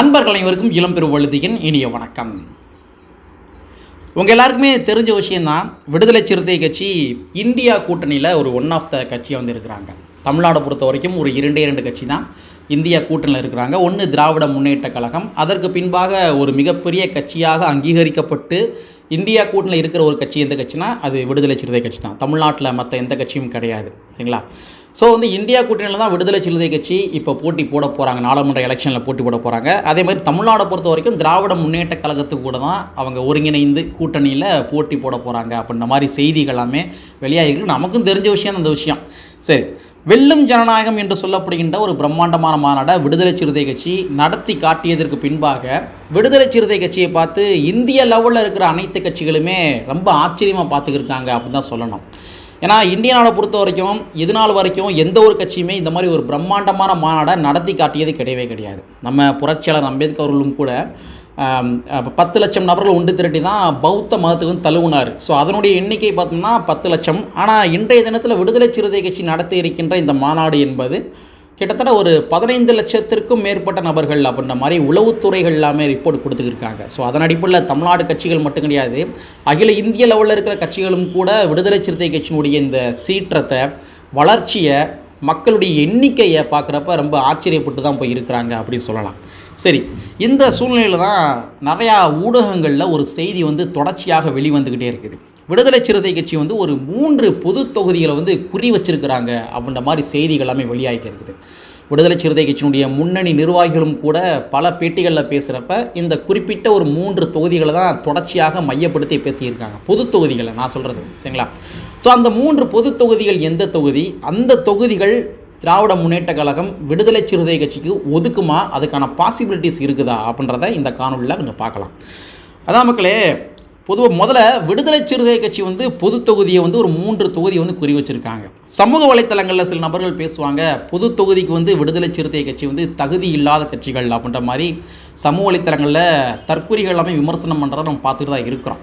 நண்பர்கள் அனைவருக்கும் இளம்பெரு வழுதியின் இனிய வணக்கம். உங்கள் எல்லாருக்குமே தெரிஞ்ச விஷயந்தான் விடுதலை சிறுத்தை கட்சி இந்தியா கூட்டணியில் ஒரு ஒன் ஆஃப் த கட்சியாக வந்து இருக்கிறாங்க தமிழ்நாடை பொறுத்த வரைக்கும் ஒரு இரண்டே இரண்டு கட்சி தான் இந்தியா கூட்டணியில் இருக்கிறாங்க. ஒன்று திராவிட முன்னேற்ற கழகம் அதற்கு பின்பாக ஒரு மிகப்பெரிய கட்சியாக அங்கீகரிக்கப்பட்டு இந்தியா கூட்டணியில் இருக்கிற ஒரு கட்சி எந்த கட்சினா அது விடுதலை சிறுத்தை கட்சி தான் தமிழ்நாட்டில் மற்ற எந்த கட்சியும் கிடையாது சரிங்களா? ஸோ வந்து இந்தியா கூட்டணியில் தான் விடுதலை சிறுத்தை கட்சி இப்போ போட்டி போட போகிறாங்க நாடாளுமன்ற எலெக்ஷனில் போட்டி போட போகிறாங்க அதே மாதிரி தமிழ்நாடை பொறுத்த வரைக்கும் திராவிட முன்னேற்ற கழகத்துக்கு கூட தான் அவங்க ஒருங்கிணைந்து கூட்டணியில் போட்டி போட போகிறாங்க அப்படின்ற மாதிரி செய்திகள் எல்லாமே வெளியாகிருக்கு. நமக்கும் தெரிஞ்ச விஷயம் அந்த விஷயம். சரி. வெல்லும் ஜனநாயகம் என்று சொல்லப்படுகின்ற ஒரு பிரம்மாண்டமான மாநாடை விடுதலை சிறுத்தை கட்சி நடத்தி காட்டியதற்கு பின்பாக விடுதலை சிறுத்தை கட்சியை பார்த்து இந்திய லெவலில் இருக்கிற அனைத்து கட்சிகளுமே ரொம்ப ஆச்சரியமாக பார்த்துக்கிருக்காங்க அப்படின்னு தான் சொல்லணும். ஏன்னா இந்திய நாடை பொறுத்த வரைக்கும் இது நாள் வரைக்கும் எந்த ஒரு கட்சியுமே இந்த மாதிரி ஒரு பிரம்மாண்டமான மாநாடை நடத்தி காட்டியது கிடையவே கிடையாது. நம்ம புரட்சியாளர் அம்பேத்கர் அவர்களும் கூட பத்து லட்சம் நபர்கள் ஒன்று திரட்டி தான் பௌத்த மதத்துக்கு தழுவுனார். தழுவினார் ஸோ அதனுடைய எண்ணிக்கை பார்த்தோம்னா பத்து லட்சம். ஆனால் இன்றைய தினத்தில் விடுதலை சிறுத்தை கட்சி நடத்தி இருக்கின்ற இந்த மாநாடு என்பது கிட்டத்தட்ட ஒரு பதினைந்து லட்சத்திற்கும் மேற்பட்ட நபர்கள் அப்படின்ற மாதிரி உளவுத்துறைகள் எல்லாமே ரிப்போர்ட் கொடுத்துருக்காங்க ஸோ அதன் அடிப்படையில் தமிழ்நாடு கட்சிகள் மட்டும் கிடையாது அகில இந்திய லெவலில் இருக்கிற கட்சிகளும் கூட விடுதலை சிறுத்தை கட்சியினுடைய இந்த சீற்றத்தை வளர்ச்சியை மக்களுடைய எண்ணிக்கையை பார்க்குறப்ப ரொம்ப ஆச்சரியப்பட்டு தான் போய் இருக்கிறாங்க அப்படின்னு சொல்லலாம். சரி இந்த சூழ்நிலையில் தான் நிறையா ஊடகங்களில் ஒரு செய்தி வந்து தொடர்ச்சியாக வெளிவந்துக்கிட்டே இருக்குது. விடுதலை சிறுத்தை கட்சி வந்து ஒரு மூன்று பொது தொகுதிகளை வந்து குறி வச்சிருக்கிறாங்க அப்படின்ற மாதிரி செய்திகள் எல்லாமே வெளியாகி இருக்குது. விடுதலை சிறுத்தை கட்சியினுடைய முன்னணி நிர்வாகிகளும் கூட பல பேட்டிகளில் பேசுகிறப்ப இந்த குறிப்பிட்ட ஒரு மூன்று தொகுதிகளை தான் தொடர்ச்சியாக மையப்படுத்தி பேசியிருக்காங்க. பொது தொகுதிகளை நான் சொல்கிறது சரிங்களா? ஸோ அந்த மூன்று பொது தொகுதிகள் எந்த தொகுதி? அந்த தொகுதிகள் திராவிட முன்னேற்ற கழகம் விடுதலை சிறுத்தை கட்சிக்கு ஒதுக்குமா? அதுக்கான பாசிபிலிட்டிஸ் இருக்குதா? அப்படின்றத இந்த காணொலியில் கொஞ்சம் பார்க்கலாம். அதான் மக்களே பொதுவாக முதல்ல விடுதலை சிறுத்தை கட்சி வந்து பொது தொகுதியை வந்து ஒரு மூன்று தொகுதி வந்து குறி வச்சிருக்காங்க. சமூக வலைத்தளங்களில் சில நபர்கள் பேசுவாங்க பொது தொகுதிக்கு வந்து விடுதலை சிறுத்தை கட்சி வந்து தகுதி இல்லாத கட்சிகள் அப்படின்ற மாதிரி சமூக வலைத்தளங்களில் தற்கூறிகள் எல்லாமே விமர்சனம் பண்ணுறத நம்ம பார்த்துட்டு தான் இருக்கிறோம்.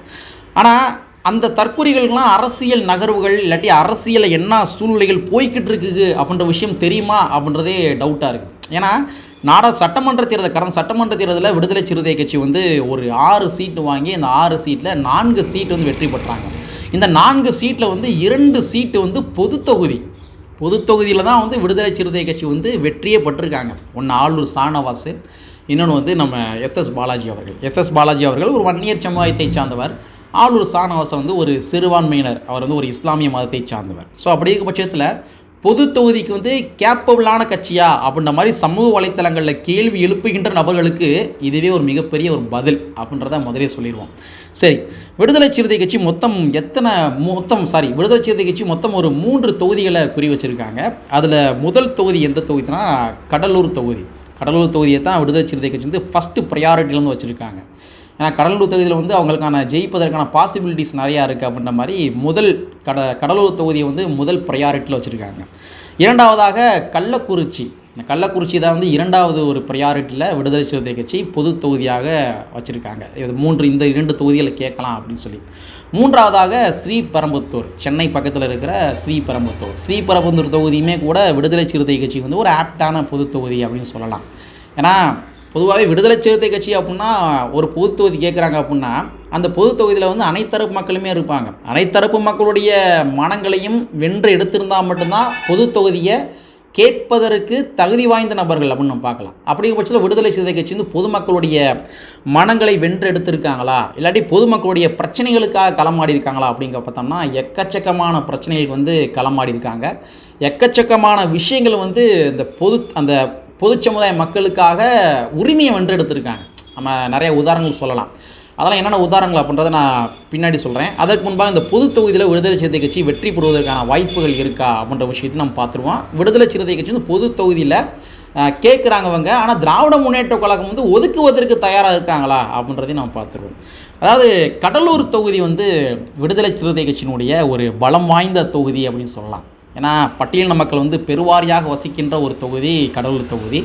ஆனால் அந்த தற்கூறிகள்லாம் அரசியல் நகர்வுகள் இல்லாட்டி அரசியலில் என்ன சூழ்நிலைகள் போய்கிட்டு இருக்குது அப்படின்ற விஷயம் தெரியுமா அப்படின்றதே டவுட்டாக இருக்குது. ஏன்னா நாடா சட்டமன்ற தேர்தல் கடந்த சட்டமன்ற தேர்தலில் விடுதலை சிறுத்தை கட்சி வந்து ஒரு ஆறு சீட்டு வாங்கி அந்த ஆறு சீட்டில் நான்கு சீட் வந்து வெற்றி பெற்றாங்க. இந்த நான்கு சீட்டில் வந்து இரண்டு சீட்டு வந்து பொது தொகுதி. பொது தொகுதியில் தான் வந்து விடுதலை சிறுத்தை கட்சி வந்து வெற்றியே பெற்றிருக்காங்க. ஒன்று ஆளூர் சானவாஸ் இன்னொன்று வந்து நம்ம எஸ்எஸ் பாலாஜி அவர்கள். எஸ்எஸ் பாலாஜி அவர்கள் ஒரு வன்னியர் சமுதாயத்தை சார்ந்தவர். ஆளூர் சானவாசை வந்து ஒரு சிறுபான்மையினர். அவர் வந்து ஒரு இஸ்லாமிய மதத்தை சார்ந்தவர். ஸோ அப்படி இருக்க பட்சத்தில் பொது தொகுதிக்கு வந்து கேப்பபிளான கட்சியா அப்படின்ற மாதிரி சமூக வலைத்தளங்களில் கேள்வி எழுப்புகின்ற நபர்களுக்கு இதுவே ஒரு மிகப்பெரிய ஒரு பதில் அப்படின்றத முதலே சொல்லிடுவோம். சரி விடுதலை சிறுத்தை கட்சி மொத்தம் எத்தனை மொத்தம் சாரி விடுதலை சிறுத்தை கட்சி மொத்தம் ஒரு மூன்று தொகுதிகளை குறி வச்சுருக்காங்க. அதில் முதல் தொகுதி எந்த தொகுதினா கடலூர் தொகுதி. கடலூர் தொகுதியை தான் விடுதலை சிறுத்தை கட்சி வந்து ஃபஸ்ட்டு ப்ரையாரிட்டியிலேருந்து வச்சுருக்காங்க. ஏன்னா கடலூர் தொகுதியில் வந்து அவங்களுக்கான ஜெயிப்பதற்கான பாசிபிலிட்டிஸ் நிறையா இருக்குது அப்படின்ற மாதிரி முதல் கட கடலூர் தொகுதியை வந்து முதல் ப்ரையாரிட்டியில் வச்சுருக்காங்க. இரண்டாவதாக கள்ளக்குறிச்சி. இந்த கள்ளக்குறிச்சி தான் வந்து இரண்டாவது ஒரு ப்ரையாரிட்டியில் விடுதலை சிறுத்தை கட்சி பொது தொகுதியாக வச்சுருக்காங்க. இது மூன்று இந்த இரண்டு தொகுதிகளை கேட்கலாம் அப்படின்னு சொல்லி. மூன்றாவதாக ஸ்ரீபெரம்புத்தூர். சென்னை பக்கத்தில் இருக்கிற ஸ்ரீபெரம்புத்தூர். ஸ்ரீபெரம்புத்தூர் தொகுதியுமே கூட விடுதலை சிறுத்தை கட்சி வந்து ஒரு ஆப்டான பொது தொகுதி அப்படின்னு சொல்லலாம். ஏன்னா பொதுவாகவே விடுதலை சிறுத்தை கட்சி அப்படின்னா ஒரு பொது தொகுதி கேட்குறாங்க அப்படின்னா அந்த பொது தொகுதியில் வந்து அனைத்தரப்பு மக்களுமே இருப்பாங்க. அனைத்தரப்பு மக்களுடைய மனங்களையும் வென்று எடுத்திருந்தால் மட்டும்தான் பொது தொகுதியை கேட்பதற்கு தகுதி வாய்ந்த நபர்கள் அப்படின்னு நம்ம பார்க்கலாம். அப்படிங்கிற பட்சத்தில் விடுதலை சிறுத்தை கட்சி வந்து பொதுமக்களுடைய மனங்களை வென்று எடுத்திருக்காங்களா? இல்லாட்டி பொதுமக்களுடைய பிரச்சனைகளுக்காக களமாடி இருக்காங்களா அப்படிங்கிற பார்த்தோம்னா எக்கச்சக்கமான பிரச்சனைகளுக்கு வந்து களமாடி இருக்காங்க எக்கச்சக்கமான விஷயங்கள் வந்து இந்த பொது அந்த பொது சமுதாய மக்களுக்காக உரிமையை வென்றெடுத்திருக்காங்க நம்ம நிறைய உதாரணங்கள் சொல்லலாம். அதெல்லாம் என்னென்ன உதாரணங்கள் அப்படின்றத நான் பின்னாடி சொல்கிறேன் அதற்கு முன்பாக இந்த பொது தொகுதியில் விடுதலை சிறுத்தை கட்சி வெற்றி பெறுவதற்கான வாய்ப்புகள் இருக்கா அப்படின்ற விஷயத்தை நம்ம பார்த்துருவோம். விடுதலை சிறுத்தை கட்சி வந்து பொது தொகுதியில் கேட்குறாங்கவங்க. ஆனால் திராவிட முன்னேற்ற கழகம் வந்து ஒதுக்குவதற்கு தயாராக இருக்காங்களா அப்படின்றதையும் நம்ம பார்த்துருவோம். அதாவது கடலூர் தொகுதி வந்து விடுதலை சிறுத்தை கட்சியினுடைய ஒரு பலம் வாய்ந்த தொகுதி அப்படின்னு சொல்லலாம். ஏன்னா பட்டியலின மக்கள் வந்து பெருவாரியாக வசிக்கின்ற ஒரு தொகுதி கடலூர் தொகுதி.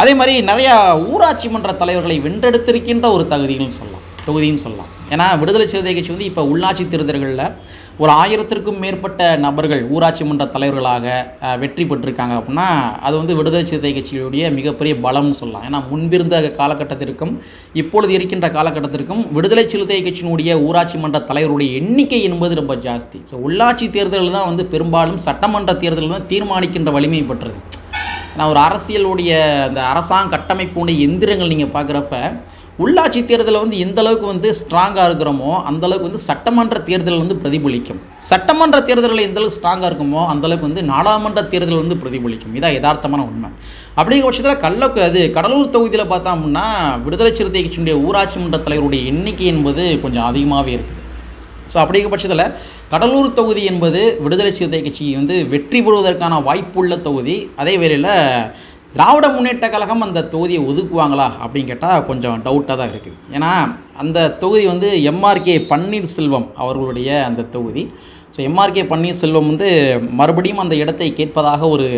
அதே மாதிரி நிறையா ஊராட்சி மன்ற தலைவர்களை வென்றெடுத்திருக்கின்ற ஒரு தகுதிகள்னு சொல்லலாம். தொகுதின்னு சொல்லலாம். ஏன்னா விடுதலை சிறுத்தை கட்சி வந்து இப்போ உள்ளாட்சி தேர்தல்களில் ஒரு ஆயிரத்திற்கும் மேற்பட்ட நபர்கள் ஊராட்சி மன்ற தலைவர்களாக வெற்றி பெற்றிருக்காங்க அப்படின்னா அது வந்து விடுதலை சிறுத்தை கட்சியுடைய மிகப்பெரிய பலம்னு சொல்லலாம். ஏன்னா முன்பிருந்த காலகட்டத்திற்கும் இப்பொழுது இருக்கின்ற காலகட்டத்திற்கும் விடுதலை சிறுத்தை கட்சியினுடைய ஊராட்சி மன்ற தலைவருடைய எண்ணிக்கை என்பது ரொம்ப ஜாஸ்தி. ஸோ உள்ளாட்சி தேர்தலில் தான் வந்து பெரும்பாலும் சட்டமன்ற தேர்தலில் தான் தீர்மானிக்கின்ற வலிமை பெற்றது. நான் ஒரு அரசியலுடைய அந்த அரசாங்க கட்டமைப்புடைய எந்திரங்கள் நீங்கள் பார்க்குறப்ப உள்ளாட்சி தேர்தலில் வந்து எந்த அளவுக்கு வந்து ஸ்ட்ராங்காக இருக்கிறோமோ அந்த அளவுக்கு வந்து சட்டமன்ற தேர்தல் வந்து பிரதிபலிக்கும். சட்டமன்ற தேர்தலில் எந்த அளவுக்கு ஸ்ட்ராங்காக இருக்குமோ அந்த அளவுக்கு வந்து நாடாளுமன்ற தேர்தல் வந்து பிரதிபலிக்கும். இதான் யதார்த்தமான உண்மை. அப்படிங்கிற பட்சத்தில் கள்ளக்கு அது கடலூர் தொகுதியில் பார்த்தோம் அப்படின்னா விடுதலை சிறுத்தை கட்சியினுடைய ஊராட்சி மன்ற தலைவருடைய எண்ணிக்கை என்பது கொஞ்சம் அதிகமாகவே இருக்குது. ஸோ அப்படிங்கிற பட்சத்தில் கடலூர் தொகுதி என்பது விடுதலை சிறுத்தை கட்சி வந்து வெற்றி பெறுவதற்கான வாய்ப்புள்ள தொகுதி. அதே வேளையில் திராவிட முன்னேற்ற கழகம் அந்த தொகுதியை ஒதுக்குவாங்களா அப்படின்னு கேட்டால் கொஞ்சம் டவுட்டாக தான் இருக்குது ஏன்னா அந்த தொகுதி வந்து எம்ஆர்கே பன்னீர்செல்வம் அவர்களுடைய அந்த தொகுதி. ஸோ எம்ஆர்கே பன்னீர்செல்வம் வந்து மறுபடியும் அந்த இடத்தை கேட்பதாக ஒரு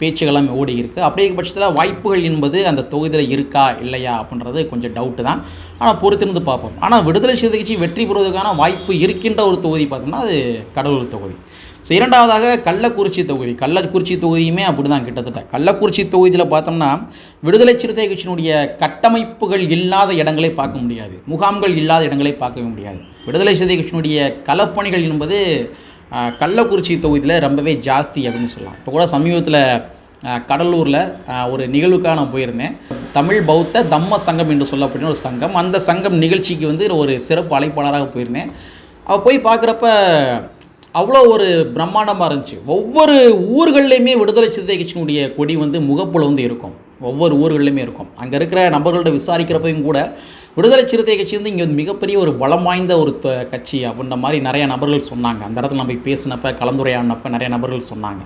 பேச்சுகளும் ஓடி இருக்குது அப்படிங்கிற பட்சத்தில் வாய்ப்புகள் என்பது அந்த தொகுதியில் இருக்கா இல்லையா அப்படின்றது கொஞ்சம் டவுட்டு தான். ஆனால் பொறுத்திருந்து பார்ப்போம். ஆனால் விடுதலை சிறுத்தை கட்சி வெற்றி பெறுவதற்கான வாய்ப்பு இருக்கின்ற ஒரு தொகுதி பார்த்தோம்னா அது கடலூர் தொகுதி. ஸோ இரண்டாவதாக கள்ளக்குறிச்சி தொகுதி. கள்ளக்குறிச்சி தொகுதியுமே அப்படி தான் கிட்டத்தட்ட. கள்ளக்குறிச்சி தொகுதியில் பார்த்தோம்னா விடுதலை சிறுத்தை கட்சியினுடைய கட்டமைப்புகள் இல்லாத இடங்களை பார்க்க முடியாது. முகாம்கள் இல்லாத இடங்களை பார்க்கவே முடியாது. விடுதலை சிறுத்தை கட்சியினுடைய களப்பணிகள் என்பது கள்ளக்குறிச்சி தொகுதியில் ரொம்பவே ஜாஸ்தி அப்படின்னு சொல்லலாம். இப்போ கூட சமீபத்தில் கடலூரில் ஒரு நிகழ்வுக்காக நான் போயிருந்தேன். தமிழ் பௌத்த தம்ம சங்கம் என்று சொல்லப்பட்ட ஒரு சங்கம். அந்த சங்கம் நிகழ்ச்சிக்கு வந்து ஒரு சிறப்பு அழைப்பாளராக போயிருந்தேன். அவள் போய் பார்க்குறப்ப அவ்வளோ ஒரு பிரம்மாண்டமாக இருந்துச்சு. ஒவ்வொரு ஊர்கள்லையுமே விடுதலை சிறுத்தை கட்சியினுடைய கொடி வந்து முகப்புல வந்து இருக்கும். ஒவ்வொரு ஊர்கள்லையுமே இருக்கும். அங்கே இருக்கிற நபர்கள்ட்ட விசாரிக்கிறப்பையும் கூட விடுதலை சிறுத்தை கட்சி வந்து இங்கே வந்து மிகப்பெரிய ஒரு பலம் வாய்ந்த ஒரு த- கட்சி அப்படின்ற மாதிரி நிறைய நபர்கள் சொன்னாங்க. அந்த இடத்துல நம்ம பேசினப்ப கலந்துரையாடினப்ப நிறைய நபர்கள் சொன்னாங்க.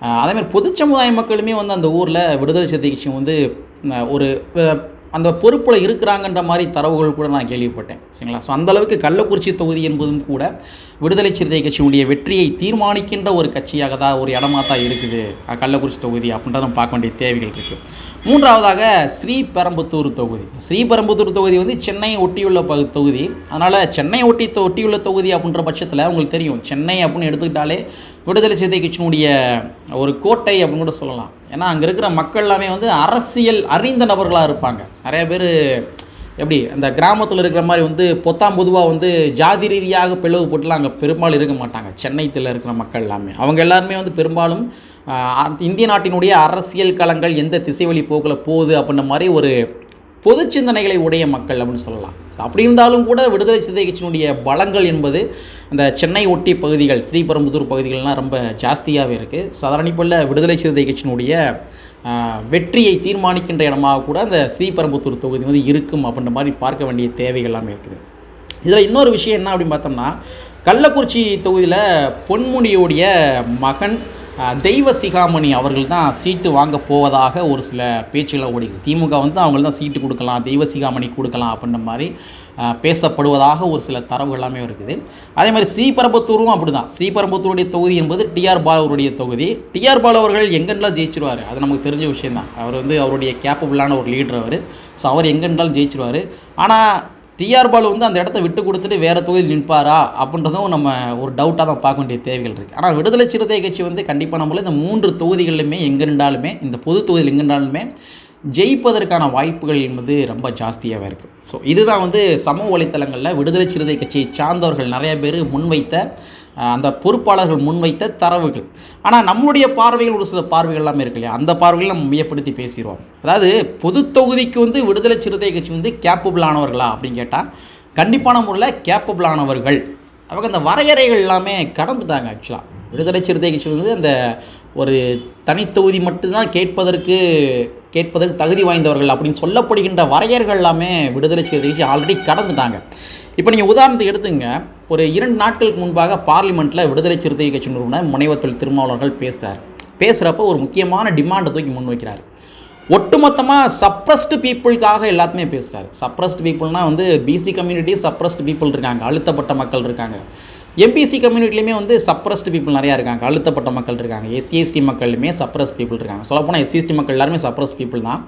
அதேமாதிரி அதே மாதிரி பொது சமுதாய மக்களுமே வந்து அந்த ஊரில் விடுதலை சிறுத்தை கட்சி வந்து ஒரு அந்த பொறுப்பில் இருக்கிறாங்கன்ற மாதிரி தரவுகள் கூட நான் கேள்விப்பட்டேன். சரிங்களா? ஸோ அந்தளவுக்கு கள்ளக்குறிச்சி தொகுதி என்பதும் கூட விடுதலை சிறுத்தை கட்சியினுடைய வெற்றியை தீர்மானிக்கின்ற ஒரு கட்சியாக தான் ஒரு இடமா தான் இருக்குது. கள்ளக்குறிச்சி தொகுதி அப்படின்றத பார்க்க வேண்டிய தேவைகள் இருக்குது மூன்றாவதாக ஸ்ரீபெரம்புத்தூர் தொகுதி. ஸ்ரீபெரம்புத்தூர் தொகுதி வந்து சென்னையை ஒட்டியுள்ள ப தொகுதி. அதனால் சென்னை ஒட்டி ஒட்டியுள்ள தொகுதி அப்படின்ற பட்சத்தில் உங்களுக்கு தெரியும். சென்னை அப்படின்னு எடுத்துக்கிட்டாலே விடுதலை சிறுத்தை கட்சியினுடைய ஒரு கோட்டை அப்படின்னு கூட சொல்லலாம். ஏன்னா அங்கே இருக்கிற மக்கள் எல்லாமே வந்து அரசியல் அறிந்த நபர்களாக இருப்பாங்க. நிறைய பேர் எப்படி அந்த கிராமத்தில் இருக்கிற மாதிரி வந்து பொத்தாம் பொதுவாக வந்து ஜாதி ரீதியாக பிளவு போட்டுலாம் அங்கே பெரும்பாலும் இருக்க மாட்டாங்க. சென்னைத்தில் இருக்கிற மக்கள் எல்லாமே. அவங்க எல்லாருமே வந்து பெரும்பாலும் இந்திய நாட்டினுடைய அரசியல் களங்கள் எந்த திசை வழி போக்கில் போகுது அப்படின்ற மாதிரி ஒரு பொது சிந்தனைகளை உடைய மக்கள் அப்படின்னு சொல்லலாம். அப்படி இருந்தாலும் கூட விடுதலை சிந்தை கட்சியினுடைய பலங்கள் என்பது அந்த சென்னை ஒட்டி பகுதிகள் ஸ்ரீபெரும்புதூர் பகுதிகள்லாம் ரொம்ப ஜாஸ்தியாகவே இருக்குது சாதாரண விடுதலை சிந்தை கட்சியினுடைய வெற்றியை தீர்மானிக்கின்ற இடமாக கூட அந்த ஸ்ரீபெரும்புத்தூர் தொகுதி வந்து இருக்கும் அப்படின்ற மாதிரி பார்க்க வேண்டிய தேவைகள் எல்லாமே இருக்குது. இதில் இன்னொரு விஷயம் என்ன அப்படின்னு பார்த்தோம்னா கள்ளக்குறிச்சி தொகுதியில் பொன்முடியுடைய மகன் தெய்வ சிகாமணி அவர்கள் தான் சீட்டு வாங்க போவதாக ஒரு சில பேச்சுகளை ஓடிது திமுக வந்து அவங்க தான் சீட்டு கொடுக்கலாம் தெய்வ சிகாமணி கொடுக்கலாம் அப்படின்ற மாதிரி பேசப்படுவதாக ஒரு சில தரவு எல்லாமே இருக்குது. அதே மாதிரி ஸ்ரீபெரும்புத்தூரும் அப்படி தான் ஸ்ரீபெரும்புத்தூருடைய தொகுதி என்பது டிஆர் பால் அவருடைய தொகுதி. டிஆர் பால் அவர்கள் எங்கெல்லாம் ஜெயிச்சிருவார்? அது நமக்கு தெரிஞ்ச விஷயம்தான். அவர் வந்து அவருடைய கேப்பபிளான ஒரு லீடர் அவர். ஸோ அவர் எங்கென்றாலும் ஜெயிச்சிருவார். ஆனால் டிஆர் பாலு வந்து அந்த இடத்த விட்டு கொடுத்துட்டு வேறு தொகுதியில் நிற்பாரா? அப்படின்றதும் நம்ம ஒரு டவுட்டாக தான் பார்க்க வேண்டிய தேவைகள் இருக்குது ஆனால் விடுதலை சிறுத்தை கட்சி வந்து கண்டிப்பாக நம்மள இந்த மூன்று தொகுதிகளிலுமே எங்கே இருந்தாலுமே இந்த பொது தொகுதியில் எங்கே இருந்தாலுமே ஜெயிப்பதற்கான வாய்ப்புகள் என்பது ரொம்ப ஜாஸ்தியாகவே இருக்குது ஸோ இதுதான் வந்து சமூக வலைத்தளங்களில் விடுதலை சிறுத்தை கட்சியை சார்ந்தவர்கள் நிறைய பேர் முன்வைத்த அந்த பொறுப்பாளர்கள் முன்வைத்த தரவுகள். ஆனால் நம்மளுடைய பார்வைகள் ஒரு சில பார்வைகள் எல்லாமே இருக்கு இல்லையா? அந்த பார்வைகள் நம்ம மையப்படுத்தி பேசிடுவோம் அதாவது பொது தொகுதிக்கு வந்து விடுதலை சிறுத்தை கட்சி வந்து கேப்பபிள் ஆனவர்களா அப்படின்னு கேட்டால் கண்டிப்பான முறையில் கேப்பபிள் ஆனவர்கள். அவங்க அந்த வரையறைகள் எல்லாமே கடந்துட்டாங்க ஆக்சுவலாக விடுதலை சிறுத்தை கட்சி வந்து அந்த ஒரு தனித்தொகுதி மட்டும்தான் கேட்பதற்கு கேட்பதற்கு தகுதி வாய்ந்தவர்கள் அப்படின்னு சொல்லப்படுகின்ற வரையர்கள் எல்லாமே விடுதலை சிறுத்தை கட்சி ஆல்ரெடி கடந்துட்டாங்க. இப்போ நீங்கள் உதாரணத்துக்கு எடுத்துங்க ஒரு இரண்டு நாட்களுக்கு முன்பாக பார்லிமெண்ட்டில் விடுதலை சிறுத்தை கட்சி நிறுவனர் முனைவத்தொல் திருமாவளர்கள் பேசுகிறார் பேசுகிறப்ப ஒரு முக்கியமான டிமாண்டை தூக்கி முன்வைக்கிறார் ஒட்டுமொத்தமாக சப்ரஸ்டு பீப்புளுக்காக எல்லாத்துமே பேசுகிறார் சப்ரஸ்டு பீப்புள்னால் வந்து பிசி கம்யூனிட்டி சப்ரஸ்டு பீப்புள் இருக்காங்க. அழுத்தப்பட்ட மக்கள் இருக்காங்க. எம்பிசி கம்யூனிட்டிலையுமே வந்து சப்ரஸ்டு பீப்புள் நிறையா இருக்காங்க. அழுத்தப்பட்ட மக்கள் இருக்காங்க. எஸ்சி எஸ்டி மக்களுமே சப்ரஸ்ட் பீப்புள் இருக்காங்க. சொல்லப்போனால் எஸ்சி எஸ்டி மக்கள் எல்லாருமே சப்ரஸ் பீப்புள் தான்.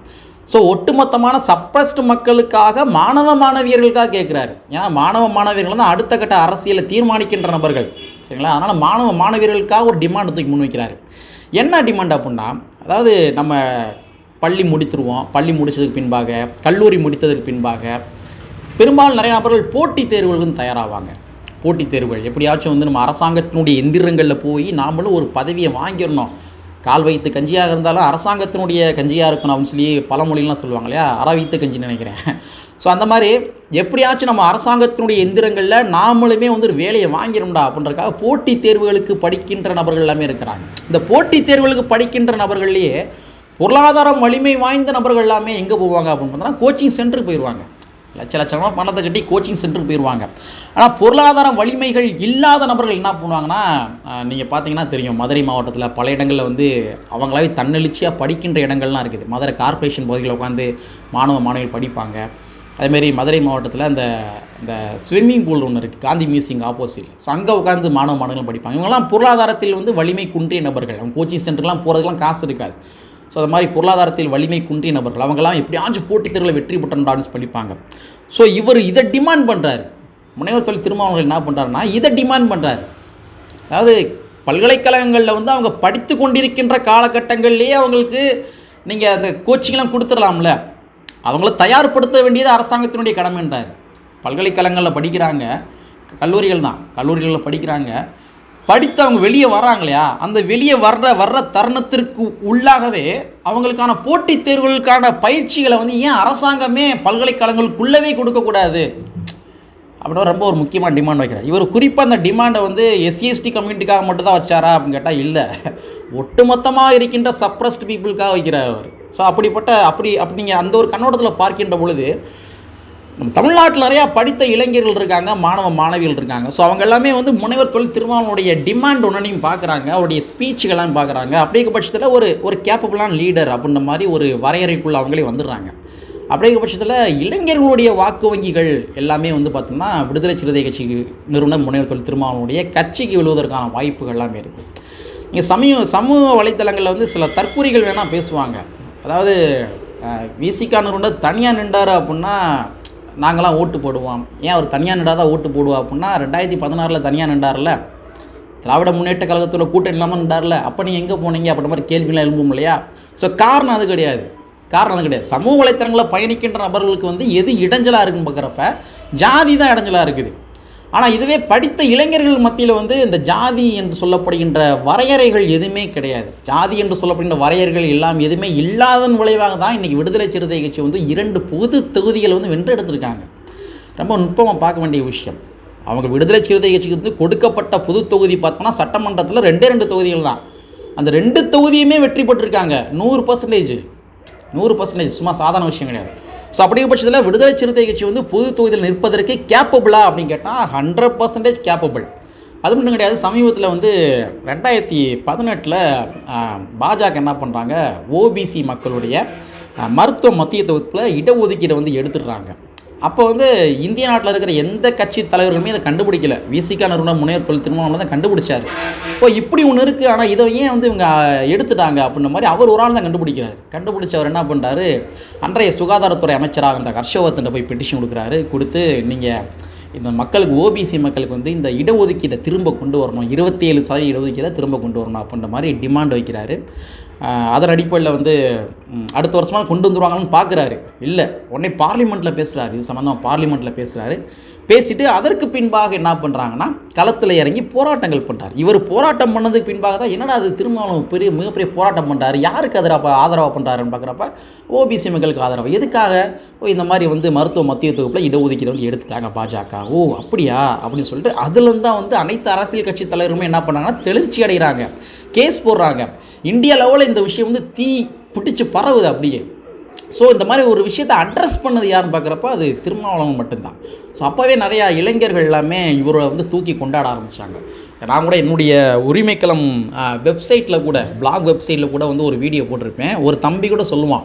ஸோ ஒட்டுமொத்தமான சப்ரஸ்ட் மக்களுக்காக மாணவ மாணவியர்களுக்காக கேட்குறாரு. ஏன்னா மாணவ மாணவியர்கள் தான் அடுத்த கட்ட அரசியலை தீர்மானிக்கின்ற நபர்கள். சரிங்களா? அதனால் மாணவ மாணவியர்களுக்காக ஒரு டிமாண்ட் தூக்கி முன் வைக்கிறாரு. என்ன டிமாண்ட் அப்படின்னா அதாவது நம்ம பள்ளி முடித்துருவோம். பள்ளி முடித்ததுக்கு பின்பாக கல்லூரி முடித்ததுக்கு பின்பாக பெரும்பாலும் நிறைய நபர்கள் போட்டித் தேர்வுகளுக்கும் தயாராவாங்க. போட்டித் தேர்வுகள். எப்படியாச்சும் வந்து நம்ம அரசாங்கத்தினுடைய எந்திரங்களில் போய் நாமளும் ஒரு பதவியை வாங்கிடணும். கால் வைத்து கஞ்சியாக இருந்தாலும் அரசாங்கத்தினுடைய கஞ்சியாக இருக்கணும் அப்படின்னு சொல்லி பழமொழிலாம் சொல்லுவாங்க இல்லையா? அற வைத்து கஞ்சின்னு நினைக்கிறேன். ஸோ அந்த மாதிரி எப்படியாச்சும் நம்ம அரசாங்கத்தினுடைய எந்திரங்களில் நாமளுமே வந்து ஒரு வேலையை வாங்கிடணும்டா அப்படின்றக்காக போட்டித் தேர்வுகளுக்கு படிக்கின்ற நபர்கள் எல்லாமே இருக்கிறாங்க. இந்த போட்டித் தேர்வுகளுக்கு படிக்கின்ற நபர்கள்லேயே பொருளாதாரம் வலிமை வாய்ந்த நபர்கள் எல்லாமே எங்கே போவாங்க அப்படின்னு பார்த்தோன்னா கோச்சிங் சென்டருக்கு போயிடுவாங்க லட்ச லட்சமாக பணத்தை கட்டி கோச்சிங் சென்டருக்கு போயிடுவாங்க ஆனால் பொருளாதார வலிமைகள் இல்லாத நபர்கள் என்ன பண்ணுவாங்கன்னா நீங்கள் பார்த்தீங்கன்னா தெரியும் மதுரை மாவட்டத்தில் பல இடங்களில் வந்து அவங்களாவே தன்னெழுச்சியாக படிக்கின்ற இடங்கள்லாம் இருக்குது. மதுரை கார்ப்பரேஷன் பகுதியில் உட்காந்து மாணவ மாணவிகள் படிப்பாங்க. அதேமாரி மதுரை மாவட்டத்தில் அந்த இந்த ஸ்விம்மிங் பூல் ஒன்று இருக்குது காந்தி மியூசியம் ஆப்போசிட் ஸோ அங்கே உட்காந்து மாணவ மாணவர்கள் படிப்பாங்க. இவங்கெல்லாம் பொருளாதாரத்தில் வந்து வலிமை குன்றிய நபர்கள். அவங்க கோச்சிங் சென்டர்லாம் போகிறதுக்கெலாம் காசு இருக்காது. ஸோ அது மாதிரி பொருளாதாரத்தில் வலிமை குன்றிய நபர்கள் அவங்கெல்லாம் எப்படியாச்சும் போட்டித் தேர்வில் வெற்றி பெற்ற டான்ஸ் படிப்பாங்க. ஸோ இவர் இதை டிமாண்ட் பண்ணுறாரு முனைவர் தொழில் திருமாவளவர்கள் என்ன பண்ணுறாருன்னா இதை டிமாண்ட் பண்ணுறாரு அதாவது பல்கலைக்கழகங்களில் வந்து அவங்க படித்து கொண்டிருக்கின்ற காலகட்டங்கள்லேயே அவங்களுக்கு நீங்கள் அந்த கோச்சிங்லாம் கொடுத்துடலாம்ல. அவங்கள தயார்படுத்த வேண்டியது அரசாங்கத்தினுடைய கடமைன்றார். பல்கலைக்கழகங்களில் படிக்கிறாங்க. கல்லூரிகள் தான். கல்லூரிகளில் படிக்கிறாங்க. படித்து அவங்க வெளியே வராங்க இல்லையா அந்த வெளியே வர்ற வர்ற தருணத்திற்கு உள்ளாகவே அவங்களுக்கான போட்டித் தேர்வுகளுக்கான பயிற்சிகளை வந்து ஏன் அரசாங்கமே பல்கலைக்கழகங்களுக்குள்ளவே கொடுக்கக்கூடாது? அப்படின்னு ரொம்ப ஒரு முக்கியமான டிமாண்ட் வைக்கிறார். இவர் குறிப்பாக அந்த டிமாண்டை வந்து எஸ்சிஎஸ்டி கம்யூனிட்டிக்காக மட்டும் தான் வச்சாரா அப்படின்னு கேட்டால் இல்லை. ஒட்டுமொத்தமாக இருக்கின்ற சப்ரஸ்ட் பீப்புளுக்காக வைக்கிறார் அவர். ஸோ அப்படிப்பட்ட அப்படி அப்படி நீங்கள் அந்த ஒரு கண்ணோட்டத்தில் பார்க்கின்ற பொழுது தமிழ்நாட்டில் நிறையா படித்த இளைஞர்கள் இருக்காங்க மாணவ மாணவிகள் இருக்காங்க. ஸோ அவங்க எல்லாமே வந்து முனைவர் தொழில் திருமாவனுடைய டிமாண்ட் ஒன்றையும் பார்க்குறாங்க அவருடைய ஸ்பீச்சுகள்லாம் பார்க்குறாங்க அப்படிங்கிற பட்சத்தில் ஒரு ஒரு கேப்பபிளான லீடர் அப்படின்ற மாதிரி ஒரு வரையறைக்குள்ளே அவங்களே வந்துடுறாங்க. அப்படிங்கிற பட்சத்தில் இளைஞர்களுடைய வாக்கு வங்கிகள் எல்லாமே வந்து பார்த்தோம்னா விடுதலை சிறுத்தை கட்சி நிறுவனர் முனைவர் தொழில் திருமாவனுடைய கட்சிக்கு விழுவதற்கான வாய்ப்புகள் எல்லாமே இருக்குது இங்கே சமூக சமூக வலைத்தளங்களில் வந்து சில தற்கூறிகள் வேணால் பேசுவாங்க. அதாவது விசிகா நிறுவனர் தனியாக நின்றார் அப்படின்னா நாங்களாம் ஓட்டு போடுவோம். ஏன் அவர் தனியாக நின்றா தான் ஓட்டு போடுவோம் அப்படின்னா ரெண்டாயிரத்தி பதினாறில் தனியாக நின்றார்ல. திராவிட முன்னேற்ற கழகத்தில் கூட்டம் இல்லாமல் நின்றார்ல. அப்போ நீங்கள் எங்கே போனீங்க அப்படின்ற மாதிரி கேள்விலாம் எழுப்பும் இல்லையா? ஸோ காரணம் அது கிடையாது. காரணம் அது கிடையாது. சமூக வலைத்தளங்களில் பயணிக்கின்ற நபர்களுக்கு வந்து எது இடைஞ்சலாக இருக்குன்னு பார்க்குறப்ப ஜாதி தான் இடைஞ்சலாக இருக்குது. ஆனால் இதுவே படித்த இளைஞர்கள் மத்தியில் வந்து இந்த ஜாதி என்று சொல்லப்படுகின்ற வரையறைகள் எதுவுமே கிடையாது. ஜாதி என்று சொல்லப்படுகின்ற வரையறைகள் எல்லாம் எதுவுமே இல்லாதன் விளைவாக தான் இன்றைக்கி விடுதலை சிறுத்தை கட்சி வந்து இரண்டு பொது தொகுதிகளை வந்து வென்று எடுத்திருக்காங்க ரொம்ப நுட்பமாக பார்க்க வேண்டிய விஷயம். அவங்க விடுதலை சிறுத்தை கட்சிக்கு வந்து கொடுக்கப்பட்ட பொது தொகுதி பார்த்தோம்னா சட்டமன்றத்தில் ரெண்டே ரெண்டு தொகுதிகள் தான். அந்த ரெண்டு தொகுதியுமே வெற்றி பெற்றிருக்காங்க. நூறு பர்சன்டேஜ் நூறு பர்சன்டேஜ் சும்மா சாதாரண விஷயம் கிடையாது. ஸோ அப்படிங்கிற பட்சத்தில் விடுதலை சிறுத்தை கட்சி வந்து புது தொகுதியில் நிற்பதற்கு கேப்பபிளா அப்படின்னு கேட்டால் ஹண்ட்ரட் பர்சன்டேஜ் கேப்பபிள் அது மட்டும் கிடையாது. சமீபத்தில் வந்து ரெண்டாயிரத்தி பதினெட்டில் பாஜக என்ன பண்ணுறாங்க ஓபிசி மக்களுடைய மருத்துவ மத்திய தொகுப்பில் இடஒதுக்கீடை வந்து எடுத்துடுறாங்க. அப்போ வந்து இந்திய நாட்டில் இருக்கிற எந்த கட்சி தலைவர்களுமே இதை கண்டுபிடிக்கல. விசிகா நிறுவனம் முனைவர் தொழில் திருமணம் தான் கண்டுபிடிச்சார். ஓ இப்படி ஒன்று இருக்குது ஆனால் இதை ஏன் வந்து இவங்க எடுத்துட்டாங்க அப்படின்ற மாதிரி அவர் ஒரு ஆள் தான் கண்டுபிடிக்கிறாரு. கண்டுபிடிச்சவர் என்ன பண்ணுறாரு அன்றைய சுகாதாரத்துறை அமைச்சராக அந்த ஹர்ஷவர்தன் போய் பெட்டிஷன் கொடுக்குறாரு. கொடுத்து நீங்கள் இந்த மக்களுக்கு ஓபிசி மக்களுக்கு வந்து இந்த இடஒதுக்கீட்டை திரும்ப கொண்டு வரணும். இருபத்தி ஏழு சதவீத இடஒதுக்கீட்டை திரும்ப கொண்டு வரணும் அப்படின்ற மாதிரி டிமாண்ட் வைக்கிறாரு. அதன் அடிப்படையில் வந்து அடுத்த வருஷமாக கொண்டு வந்துருவாங்கன்னு பார்க்குறாரு. இல்லை உடனே பார்லிமெண்ட்டில் பேசுகிறாரு இது சம்மந்தமாக பார்லிமெண்ட்டில் பேசுகிறாரு பேசிட்டு அதற்கு பின்பாக என்ன பண்ணுறாங்கன்னா களத்தில் இறங்கி போராட்டங்கள் பண்ணுறார் இவர் போராட்டம் பண்ணதுக்கு பின்பாக தான் என்னடா அது திருமாவளவன் பெரிய மிகப்பெரிய போராட்டம் பண்ணுறாரு யாருக்கு அதிராக ஆதரவாக பண்ணுறாருன்னு பார்க்குறப்ப ஓபிசி மக்களுக்கு ஆதரவு. எதுக்காக? ஓ இந்த மாதிரி வந்து மருத்துவ மத்திய தொகுப்பில் இடஒதுக்கீடு வந்து எடுத்துட்டாங்க பாஜக. ஓ அப்படியா? அப்படின்னு சொல்லிட்டு அதுலேருந்து தான் வந்து அனைத்து அரசியல் கட்சி தலைவருமே என்ன பண்ணாங்கன்னா தெளிர்ச்சி அடைகிறாங்க. கேஸ் போடுறாங்க. இந்தியா லெவலில் இந்த விஷயம் வந்து தீ பிடிச்சி பரவுது அப்படியே. ஸோ இந்த மாதிரி ஒரு விஷயத்தை அட்ரஸ் பண்ணது யாருன்னு பார்க்குறப்ப அது திருமாவளவன் மட்டும்தான். ஸோ அப்போவே நிறையா இளைஞர்கள் எல்லாமே இவரை வந்து தூக்கி கொண்டாட ஆரம்பித்தாங்க நான் கூட என்னுடைய உரிமைக்களம் வெப்சைட்டில் கூட பிளாக் வெப்சைட்டில் கூட வந்து ஒரு வீடியோ போட்டிருப்பேன். ஒரு தம்பி கூட சொல்லுவான்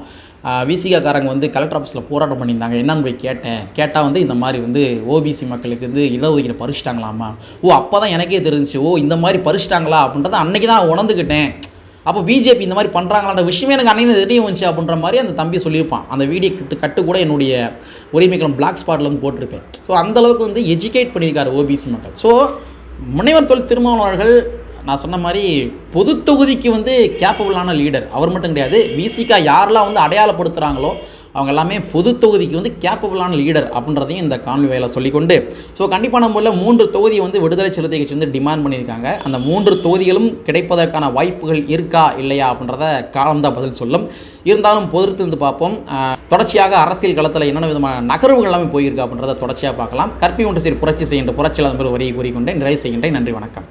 விசிகாக்காரங்க வந்து கலெக்டர் ஆஃபீஸில் போராட்டம் பண்ணியிருந்தாங்க. என்னன்னு போய் கேட்டேன். கேட்டால் வந்து இந்த மாதிரி வந்து ஓபிசி மக்களுக்கு வந்து இடஒதுக்கீடு பறிச்சிட்டாங்களாமா? ஓ அப்போ தான் எனக்கே தெரிஞ்சுச்சு. ஓ இந்த மாதிரி பறிச்சிட்டாங்களா? அப்படின்றத அன்றைக்கி தான் உணர்ந்துக்கிட்டேன் அப்போ பிஜேபி இந்த மாதிரி பண்ணுறாங்களான்ற விஷயமே எனக்கு அன்னைக்கு தெரிய வந்துச்சு அப்படின்ற மாதிரி அந்த தம்பி சொல்லியிருப்பான். அந்த வீடியோ கட்டு கட்டு கூட என்னுடைய உரிமைகளும் பிளாக் ஸ்பாட்டில் வந்து போட்டிருப்பேன். ஸோ அந்தளவுக்கு வந்து எஜுகேட் பண்ணியிருக்காரு ஓபிசி மக்கள். ஸோ முனைவர் தொழில் திருமாவளவன் நான் சொன்ன மாதிரி பொது தொகுதிக்கு வந்து கேப்பபிளான லீடர் அவர் மட்டும் கிடையாது விசிகா யாரெல்லாம் வந்து அடையாளப்படுத்துகிறாங்களோ அவங்க எல்லாமே பொது தொகுதிக்கு வந்து கேப்பபிளான லீடர் அப்படின்றதையும் இந்த கான்வாயில் சொல்லிக்கொண்டு ஸோ கண்டிப்பாக நம்ம உள்ள மூன்று தொகுதியை வந்து விடுதலை சிறுத்தை கட்சி வந்து டிமாண்ட் பண்ணியிருக்காங்க. அந்த மூன்று தொகுதிகளும் கிடைப்பதற்கான வாய்ப்புகள் இருக்கா இல்லையா அப்படின்றத காலம்தான் பதில் சொல்லும். இருந்தாலும் பொறுத்திருந்து பார்ப்போம். தொடர்ச்சியாக அரசியல் களத்தில் என்னென்ன விதமான நகர்வுகள் எல்லாமே போயிருக்கு அப்படின்றத தொடர்ச்சியாக பார்க்கலாம். கற்பி ஒன்று சீர் புரட்சி செய்கின்ற புரட்சியாளர் வரியை கூறிக்கொண்டே நிறைவு செய்கின்றேன். நன்றி வணக்கம்.